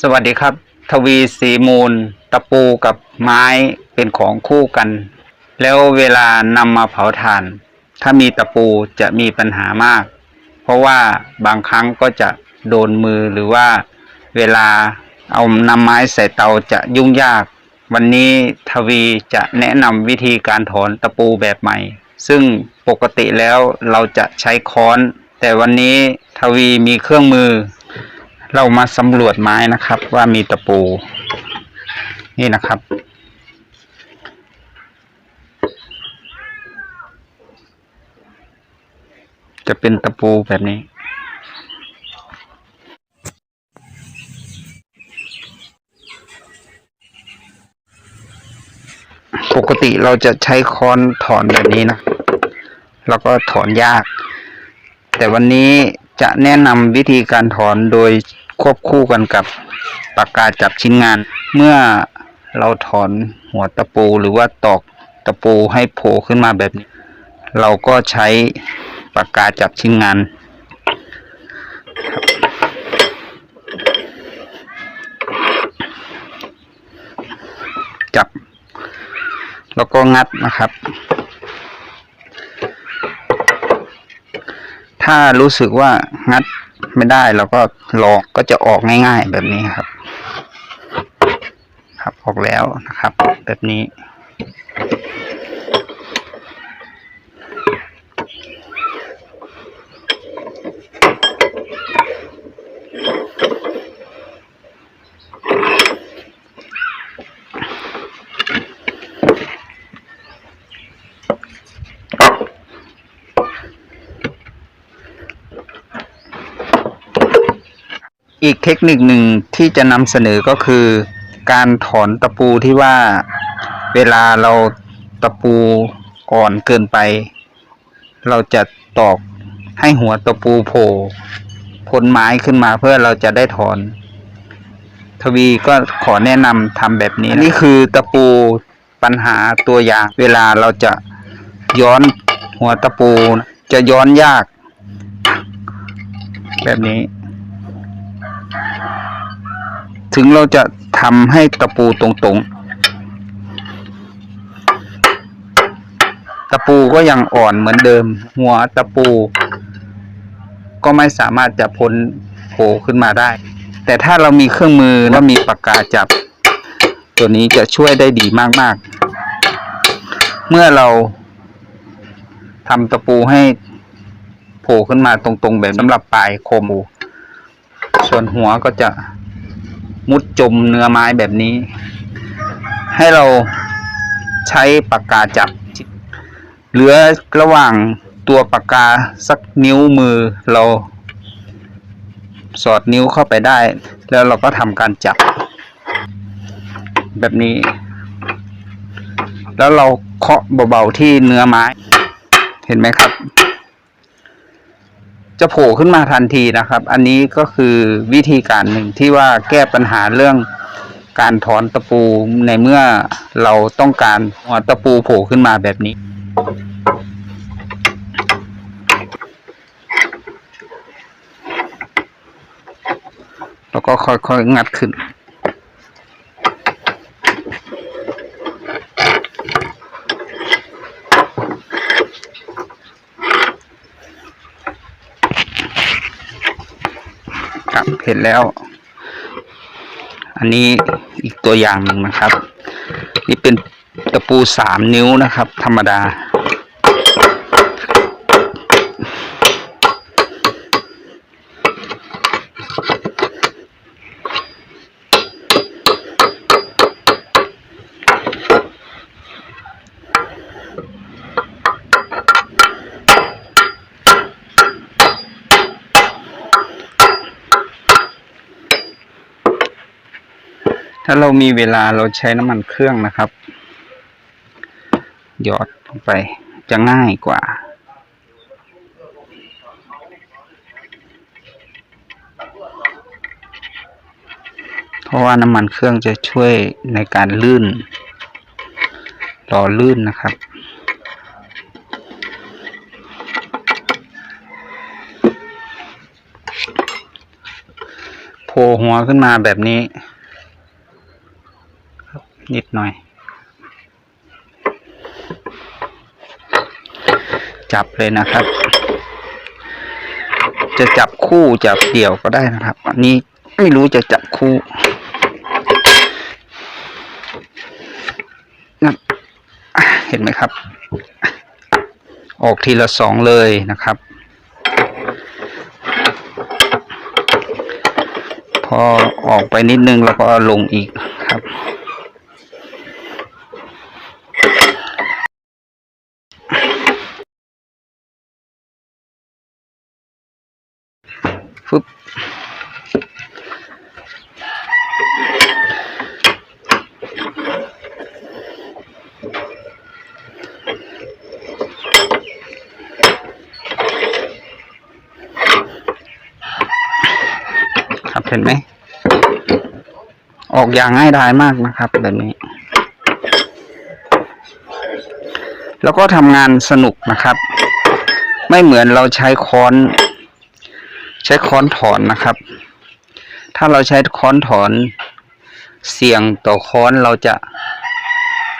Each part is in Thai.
สวัสดีครับ ทวีสีมูล ตะปูกับไม้เป็นของคู่กัน แล้วเวลานำมาเผาถ่าน ถ้ามีตะปูจะมีปัญหามาก เพราะว่าบางครั้งก็จะโดนมือหรือว่าเวลาเอานำไม้ใส่เตาจะยุ่งยาก วันนี้ทวีจะแนะนำวิธีการถอนตะปูแบบใหม่ ซึ่งปกติแล้วเราจะใช้ค้อน แต่วันนี้ทวีมีเครื่องมือ เรามาสำรวจไม้นะครับ ว่ามีตะปู นี่นะครับ จะเป็นตะปูแบบนี้ ปกติเราจะใช้ค้อนถอนแบบนี้นะ แล้วก็ถอนยาก แต่วันนี้จะแนะนำวิธีการถอนโดย ควบคู่กันกับปากกาจับชิ้นงาน เมื่อเราถอนหัวตะปูหรือว่าตอกตะปูให้โผล่ขึ้นมาแบบนี้ เราก็ใช้ปากกาจับชิ้นงาน จับ แล้วก็งัดนะครับ ถ้ารู้สึกว่างัด ไม่ได้เราก็ลองก็จะออกง่าย ๆ แบบนี้ครับ ครับออกแล้วนะครับ แบบนี้ อีกเทคนิคหนึ่งที่จะนำเสนอก็คือ การถอนตะปูที่ว่าเวลาเราตะปูอ่อนเกินไป เราจะตอกให้หัวตะปูโผล่พ้นไม้ขึ้นมาเพื่อเราจะได้ถอน ทวีก็ขอแนะนำทำแบบนี้ นี่คือตะปูปัญหาตัวอย่าง เวลาเราจะย้อนหัวตะปูจะย้อนยาก แบบนี้ ถึงเราจะทำให้ตะปูตรงๆ ตะปูก็ยังอ่อนเหมือนเดิม หัวตะปู ก็ไม่สามารถจะพ้นโผล่ขึ้นมาได้ แต่ถ้าเรามีเครื่องมือแล้วมีปากกาจับ ตัวนี้จะช่วยได้ดีมากๆ เมื่อเราทำตะปูให้โผล่ขึ้นมาตรงๆ แบบสำหรับปลายโคม ส่วนหัวก็จะมุดจมเนื้อไม้แบบนี้ ให้เราใช้ปากกาจับ เหลือระหว่างตัวปากกาสักนิ้วมือเรา สอดนิ้วเข้าไปได้ แล้วเราก็ทำการจับ แบบนี้ แล้วเราเคาะเบาๆที่เนื้อไม้ เห็นไหมครับ จะโผล่ขึ้นมาทันทีนะครับ อันนี้ก็คือวิธีการหนึ่งที่ว่าแก้ปัญหาเรื่องการถอนตะปูในเมื่อเราต้องการหัวตะปูโผล่ขึ้นมาแบบนี้ แล้วก็ค่อยๆงัดขึ้น เห็นแล้ว อันนี้อีกตัวอย่างหนึ่งนะครับ นี่เป็นตะปูสามนิ้วนะครับ ธรรมดา ถ้าเรามีเวลาเราใช้น้ำมันเครื่องนะครับ หยอดลงไปจะง่ายกว่าเพราะว่าน้ำมันเครื่องจะช่วยในการลื่นหล่อลื่นนะครับ โผล่หัวขึ้นมาแบบนี้ นิดหน่อย จับเลยนะครับ จะจับคู่จับเดี่ยวก็ได้นะครับ อันนี้ไม่รู้จะจับคู่นะเห็นไหมครับ ออกทีละสองเลยนะครับ พอออกไปนิดนึงแล้วก็ลงอีกครับ ฟึบครับเห็นไหม ออกอย่างง่ายดายมากนะครับแบบนี้ แล้วก็ทำงานสนุกนะครับ ไม่เหมือนเราใช้ค้อน ใช้ค้อนถอนนะครับ ถ้าเราใช้ค้อนถอนเสี่ยงต่อค้อนเราจะ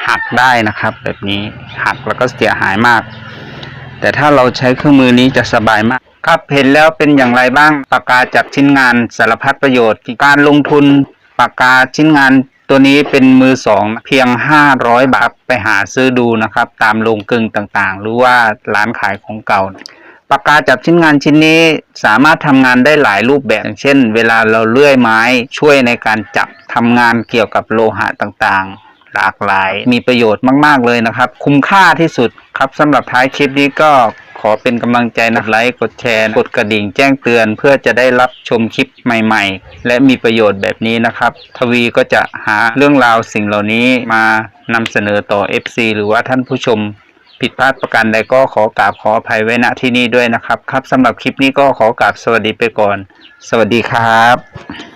หักได้นะครับ แบบนี้หักแล้วก็เสียหายมาก แต่ถ้าเราใช้เครื่องมือนี้จะสบายมาก ครับเห็นแล้วเป็นอย่างไรบ้างปากกาจากชิ้นงานสารพัดประโยชน์ การลงทุนปากกาชิ้นงานตัวนี้เป็นมือสองเพียง 500 บาทไปหาซื้อดูนะครับ ตามโรงกลึงต่างๆ หรือว่าร้านขายของเก่า ปากกาจับชิ้นงานชิ้นนี้สามารถทำงานได้หลายรูปแบบอย่างเช่น เวลาเราเลื่อยไม้ช่วยในการจับทำงานเกี่ยวกับโลหะต่างๆ หลากหลายมีประโยชน์มาก ๆ เลยนะครับ คุ้มค่าที่สุดครับสำหรับท้ายคลิปนี้ก็ขอเป็นกำลังใจนะไลค์กดแชร์ กดกระดิ่งแจ้งเตือน เพื่อจะได้รับชมคลิปใหม่ ๆ และมีประโยชน์แบบนี้นะครับ ทวีก็จะหาเรื่องราวสิ่งเหล่านี้มานำเสนอต่อ FC หรือว่าท่านผู้ชม ผิดพลาดประการใดก็ขอกราบขออภัยไว้ณที่นี่ด้วยนะครับ ครับสำหรับคลิปนี้ก็ขอกราบสวัสดีไปก่อน สวัสดีครับ